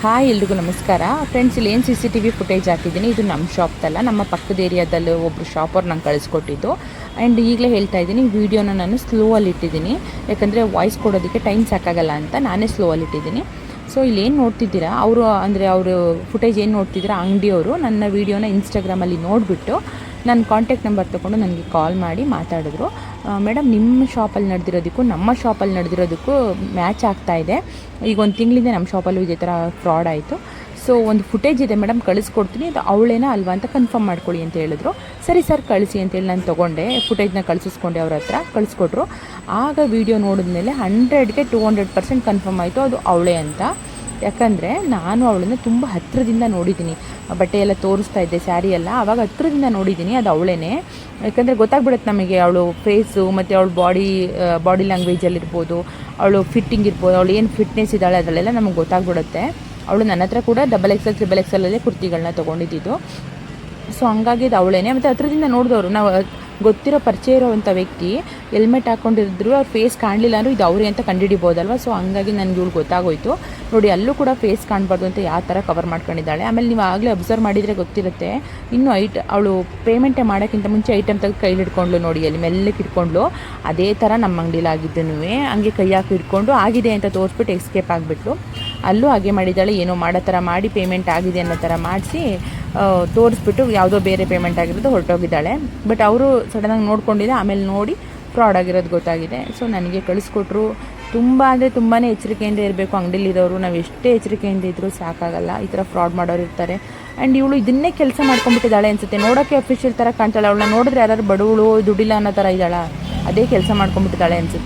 Hi, ಎಲ್ರಿಗೂ ನಮಸ್ಕಾರ. Friends ಇಲ್ಲಿ ಏನು C C T V footage ಹಾಕಿದ್ದೀನಿ, ಇದು ನಮ್ಮ ಶಾಪ್ದಲ್ಲ ನಮ್ಮ ಪಕ್ಕದ ಏರಿಯಾದಲ್ಲಿ ಒಬ್ಬರು ಶಾಪರ್ ನಂಗೆ ಕಳಿಸ್ಕೊಟ್ಟಿದ್ದು. ಆ್ಯಂಡ್ ಈಗಲೇ ಹೇಳ್ತಾ ಇದ್ದೀನಿ, ವೀಡಿಯೋನ ನಾನು ಸ್ಲೋ ಅಲ್ಲಿ ಇಟ್ಟಿದ್ದೀನಿ. ಯಾಕಂದರೆ ವಾಯ್ಸ್ ಕೊಡೋದಕ್ಕೆ ಟೈಮ್ ಸಾಕಾಗಲ್ಲ ಅಂತ ನಾನೇ ಸ್ಲೋ ಅಲ್ಲಿ ಇಟ್ಟಿದ್ದೀನಿ. ಸೊ ಇಲ್ಲಿ ಏನು ನೋಡ್ತಿದ್ದೀರಾ, ಅವರು ಅಂದರೆ ಅವರು ಫುಟೇಜ್ ಏನು ನೋಡ್ತಿದ್ದೀರಾ, ಅಂಗಡಿಯವರು ನನ್ನ ವೀಡಿಯೋನ ಇನ್ಸ್ಟಾಗ್ರಾಮಲ್ಲಿ ನೋಡಿಬಿಟ್ಟು ನನ್ನ ಕಾಂಟ್ಯಾಕ್ಟ್ ನಂಬರ್ ತೊಗೊಂಡು ನನಗೆ ಕಾಲ್ ಮಾಡಿ ಮಾತಾಡಿದ್ರು. ಮೇಡಮ್ ನಿಮ್ಮ ಶಾಪಲ್ಲಿ ನಡೆದಿರೋದಕ್ಕೂ ನಮ್ಮ ಶಾಪಲ್ಲಿ ನಡೆದಿರೋದಕ್ಕೂ ಮ್ಯಾಚ್ ಆಗ್ತಾ ಇದೆ. ಈಗ ಒಂದು ತಿಂಗಳಿಂದ ನಮ್ಮ ಶಾಪಲ್ಲೂ ಇದೇ ಥರ ಫ್ರಾಡ್ ಆಯಿತು. ಸೊ ಒಂದು ಫುಟೇಜ್ ಇದೆ ಮೇಡಮ್ ಕಳಿಸ್ಕೊಡ್ತೀನಿ. ಅದು ಅವಳೇನಾ ಅಲ್ವಾ ಅಂತ ಕನ್ಫರ್ಮ್ ಮಾಡ್ಕೊಳ್ಳಿ ಅಂತ ಹೇಳಿದ್ರು. ಸರಿ ಸರ್, ಕಳಿಸಿ ಅಂತೇಳಿ ನಾನು ತೊಗೊಂಡೆ. ಫುಟೇಜ್ನ ಕಳಿಸಿಸ್ಕೊಂಡೆ ಅವ್ರ ಹತ್ರ, ಕಳಿಸ್ಕೊಟ್ರು. ಆಗ ವಿಡಿಯೋ ನೋಡಿದ್ಮೇಲೆ ಹಂಡ್ರೆಡ್ಗೆ ಟೂ ಹಂಡ್ರೆಡ್ ಪರ್ಸೆಂಟ್ ಕನ್ಫರ್ಮ್ ಆಯಿತು. ಅದು ಅವಳೇ ಅಂತ. ಯಾಕಂದರೆ ನಾನು ಅವಳನ್ನು ತುಂಬ ಹತ್ತಿರದಿಂದ ನೋಡಿದ್ದೀನಿ. ಬಟ್ಟೆ ಎಲ್ಲ ತೋರಿಸ್ತಾ ಇದ್ದೆ ಸ್ಯಾರಿ ಎಲ್ಲ. ಆವಾಗ ಹತ್ತಿರದಿಂದ ನೋಡಿದ್ದೀನಿ, ಅದು ಅವಳೇನೆ. ಯಾಕಂದರೆ ಗೊತ್ತಾಗ್ಬಿಡುತ್ತೆ ನಮಗೆ ಅವಳು ಫೇಸು ಮತ್ತು ಅವಳು ಬಾಡಿ ಬಾಡಿ ಲ್ಯಾಂಗ್ವೇಜಲ್ಲಿರ್ಬೋದು ಅವಳು ಫಿಟ್ಟಿಂಗ್ ಇರ್ಬೋದು, ಅವಳು ಏನು ಫಿಟ್ನೆಸ್ ಇದ್ದಾಳೆ ಅದರಲ್ಲೆಲ್ಲ ನಮಗೆ ಗೊತ್ತಾಗ್ಬಿಡುತ್ತೆ. ಅವಳು ನನ್ನ ಹತ್ರ ಕೂಡ ಡಬಲ್ ಎಕ್ಸ್ ಎಲ್ ತ್ರಿಬಲ್ ಎಕ್ಸೆಲಲ್ಲೇ ಕುರ್ತಿಗಳನ್ನ ತೊಗೊಂಡಿದ್ದು. ಸೊ ಹಂಗಾಗಿ ಅದು ಅವಳೇನೆ. ಮತ್ತು ಹತ್ರದಿಂದ ನೋಡಿದವರು, ನಾವು ಗೊತ್ತಿರೋ ಪರಿಚಯ ಇರೋವಂಥ ವ್ಯಕ್ತಿ ಹೆಲ್ಮೆಟ್ ಹಾಕ್ಕೊಂಡಿದ್ರು ಅವ್ರ ಫೇಸ್ ಕಾಣಲಿಲ್ಲ ಅಂದರೂ ಇದು ಅವರೇ ಅಂತ ಕಂಡುಹಿಡಿಬೋದಲ್ವ ಸೊ ಹಂಗಾಗಿ ನನಗೆ ಇವಳು ಗೊತ್ತಾಗೋಯ್ತು. ನೋಡಿ, ಅಲ್ಲೂ ಕೂಡ ಫೇಸ್ ಕಾಣಬಾರ್ದು ಅಂತ ಯಾವ ಥರ ಕವರ್ ಮಾಡ್ಕೊಂಡಿದ್ದಾಳೆ. ಆಮೇಲೆ ನೀವು ಆಗಲೇ ಅಬ್ಸರ್ವ್ ಮಾಡಿದರೆ ಗೊತ್ತಿರುತ್ತೆ. ಇನ್ನು ಐಟ್ ಅವಳು ಪೇಮೆಂಟೇ ಮಾಡೋಕ್ಕಿಂತ ಮುಂಚೆ ಐಟಮ್ ತೆಗೆದು ಕೈಲಿ ಹಿಡ್ಕೊಂಡ್ಲು ನೋಡಿ, ಅಲ್ಲಿ ಮೆಲ್ಲಕ್ಕೆ ಇಟ್ಕೊಂಡ್ಲು ಅದೇ ಥರ ನಮ್ಮ ಅಂಗಡಿಲಿ ಹಂಗೆ ಕೈ ಹಾಕಿ ಇಟ್ಕೊಂಡು ಆಗಿದೆ ಅಂತ ತೋರಿಸ್ಬಿಟ್ಟು ಎಸ್ಕೇಪ್ ಆಗಿಬಿಟ್ಲು. ಅಲ್ಲೂ ಹಾಗೆ ಮಾಡಿದ್ದಾಳೆ. ಏನೋ ಮಾಡೋ ಥರ ಮಾಡಿ ಪೇಮೆಂಟ್ ಆಗಿದೆ ಅನ್ನೋ ಥರ ಮಾಡಿಸಿ ತೋರಿಸ್ಬಿಟ್ಟು ಯಾವುದೋ ಬೇರೆ ಪೇಮೆಂಟ್ ಆಗಿರೋದು ಹೊರಟೋಗಿದ್ದಾಳೆ. ಬಟ್ ಅವರು ಸಡನ್ನಾಗಿ ನೋಡ್ಕೊಂಡಿದ್ದೆ ಆಮೇಲೆ ನೋಡಿ ಫ್ರಾಡ್ ಆಗಿರೋದು ಗೊತ್ತಾಗಿದೆ. ಸೊ ನನಗೆ ಕಳಿಸ್ಕೊಟ್ರು. ತುಂಬ ಅಂದರೆ ತುಂಬಾ ಎಚ್ಚರಿಕೆಯಿಂದ ಇರಬೇಕು ಅಂಗಡಿಲಿರೋರು ನಾವು ಎಷ್ಟೇ ಎಚ್ಚರಿಕೆಯಿಂದ ಇದ್ದರೂ ಸಾಕಾಗಲ್ಲ. ಈ ಥರ ಫ್ರಾಡ್ ಮಾಡೋರು ಇರ್ತಾರೆ. ಆ್ಯಂಡ್ ಇವಳು ಇದನ್ನೇ ಕೆಲಸ ಮಾಡ್ಕೊಂಡ್ಬಿಟ್ಟಿದ್ದಾಳೆ ಅನ್ಸುತ್ತೆ. ನೋಡೋಕ್ಕೆ ಅಫಿಷಿಯಲ್ ಥರ ಕಾಣ್ತಾಳೆ. ಅವಳನ್ನ ನೋಡಿದ್ರೆ ಯಾರು ಬಡವಳು ದುಡ್ಡಿಲ್ಲ ಅನ್ನೋ ಥರ ಇದ್ದಾಳ? ಅದೇ ಕೆಲಸ ಮಾಡ್ಕೊಂಡ್ಬಿಟ್ಟಿದ್ದಾಳೆ ಅನ್ಸುತ್ತೆ.